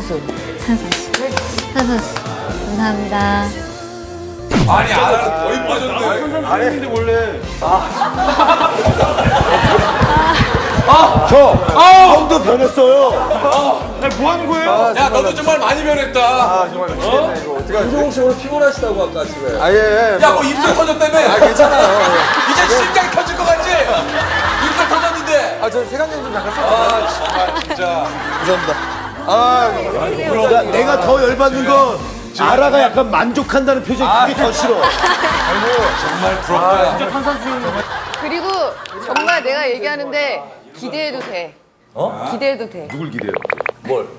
선수. 찬선 씨. 찬선 씨. 감사합니다. 아니 아나는 더 이뻐졌네. 아니 원래 저 아, 형도 변했어요. 뭐 하는 거예요? 야 너도 정말 많이 변했다. 아 정말 미치겠네 이거 어떻게 하지? 윤종욱 씨 오늘 피곤하시다고 아까 집에. 아예 예. 야 뭐 입술 터졌다며? 아 괜찮아요. 이제 심장이 터질 것 같지? 입술 터졌는데. 아저 세간님 좀 잠깐 써. 아 진짜. 감사합니다. 아 그러니까 내가 더 열받는 건 아라가 약간 만족한다는 표정이 그게 더 싫어. 정말 부럽다. 그리고 정말 내가 얘기하는데 기대해도 돼. 어? 기대해도 돼. 누굴 기대요?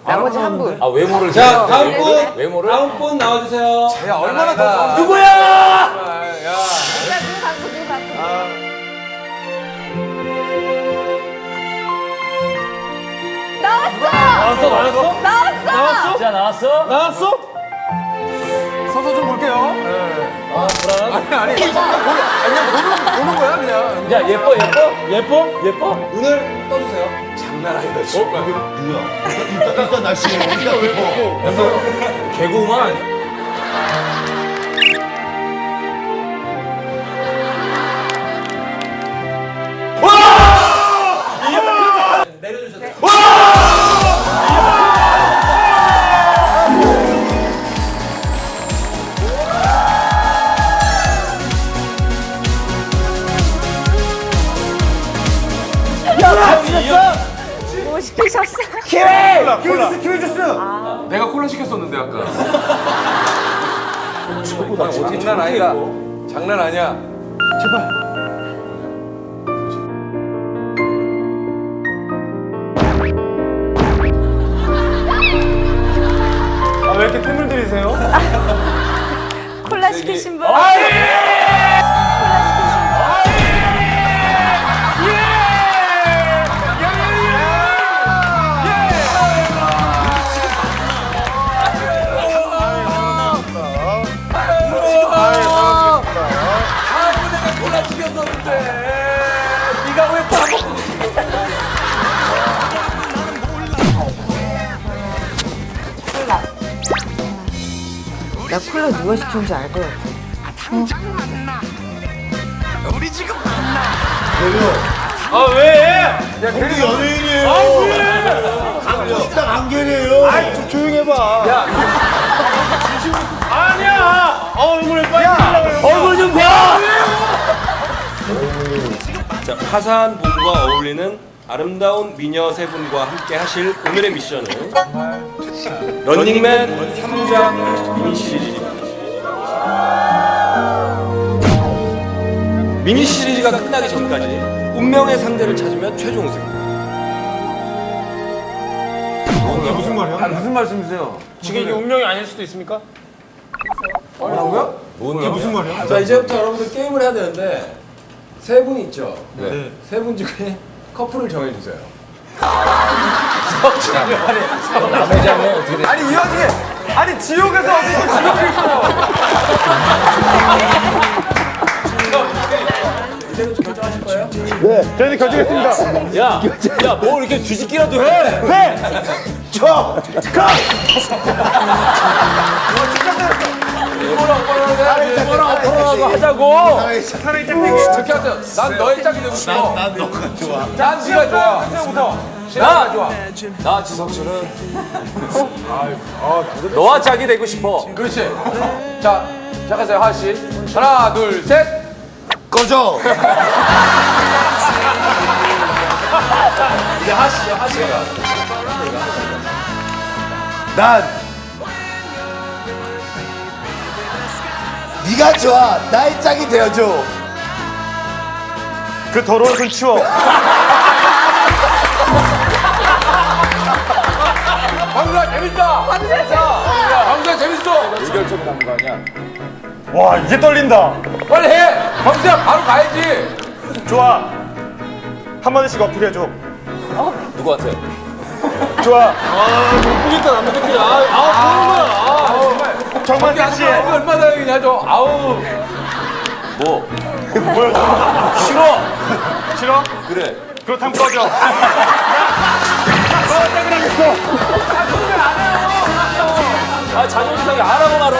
나머지 한 분. 아 외모를 자 다음 분. 외모를 다음 분 나와주세요. 야 얼마나 더 좀- 누구야? 야. 나왔어 나왔어 나왔어. 자 나왔어 나왔어? 서서 좀 볼게요. 네. 아 불안하네 아니 아니 그냥 보는 거야 그냥. 야 예뻐 예뻐 예뻐 예뻐 눈을 떠주세요. 장난 아니다 정말. 누구야? 일단, 일단 날씨에 일단 왜 개구만 뭐 시키셨어? 콜라 콜라 키위 주스. 내가 콜라 시켰었는데 아까. 어떻게 장난 아니다. 장난 아니야. 아왜 이렇게 뜸을 들이세요? 콜라 시키신 분. 아이 나 콜라 누가 시켰는지 알 것 같아. 아 왜? 우리 연예인이에요. 아, 식당 안개래요. 아이 좀 조용히 해봐. 야. 아니야. 어, 얼굴에 빨리 야, 얼굴 좀 봐! 자, 화사한 봄과 어울리는 아름다운 미녀 세 분과 함께 하실 오늘의 미션은 런닝맨 3장 미니 시리즈입니다. 미니 시리즈가 끝나기 전까지 운명의 상대를 찾으면 최종 우승입니다. 무슨 말이야? 무슨 말씀이세요? 지금 이게 운명이 아닐 수도 있습니까? 뭐라고요? 이게 무슨 말이야? 자 이제부터 여러분들 게임을 해야 되는데 세 분 있죠? 네. 세 분 중에 커플을 정해주세요. 남의 장면 어떻게 돼? 아니 이 와중에 아니 지옥에서 어떻게 지옥에 있어? 이제는 좀 결정하실 거예요? 네, 저희는 결정했습니다. 야, 야, 뭐 이렇게 뒤집기라도 해! 네, 저 뭐랑 해 야지. 뭐랑 앞으로라도 하자고! 사랑의 짝대기. 저렇게 하세요. 난 너의 짝이 되고 싶어. 난 너가 좋아. 난 네가 좋아. 나 좋아. 나 지성씨는 너와 짝이 되고 싶어. 그렇지. 자, 시작하세요, 하하 씨. 하나, 둘, 셋. 꺼져. 이제 하하 씨, 하하 씨가. 난 네가 좋아. 나의 짝이 되어줘. 그 더러운 손 치워. 방수야 재밌다. 방수야 재밌다. 방수야 재밌어. 의결점 나온 거 아니야? 와 이제 떨린다. 빨리 해. 방수야 바로 가야지. 좋아. 한 마디씩 어필해줘. 누구한테? 좋아. 보겠다, 안 보겠다. 아, 아, 해도 아우. 뭐? 뭐야? 싫어. 싫어? 그래. 그렇다면 꺼져. 그렇다면 꺼져 아 자존심상에 알아고 말어.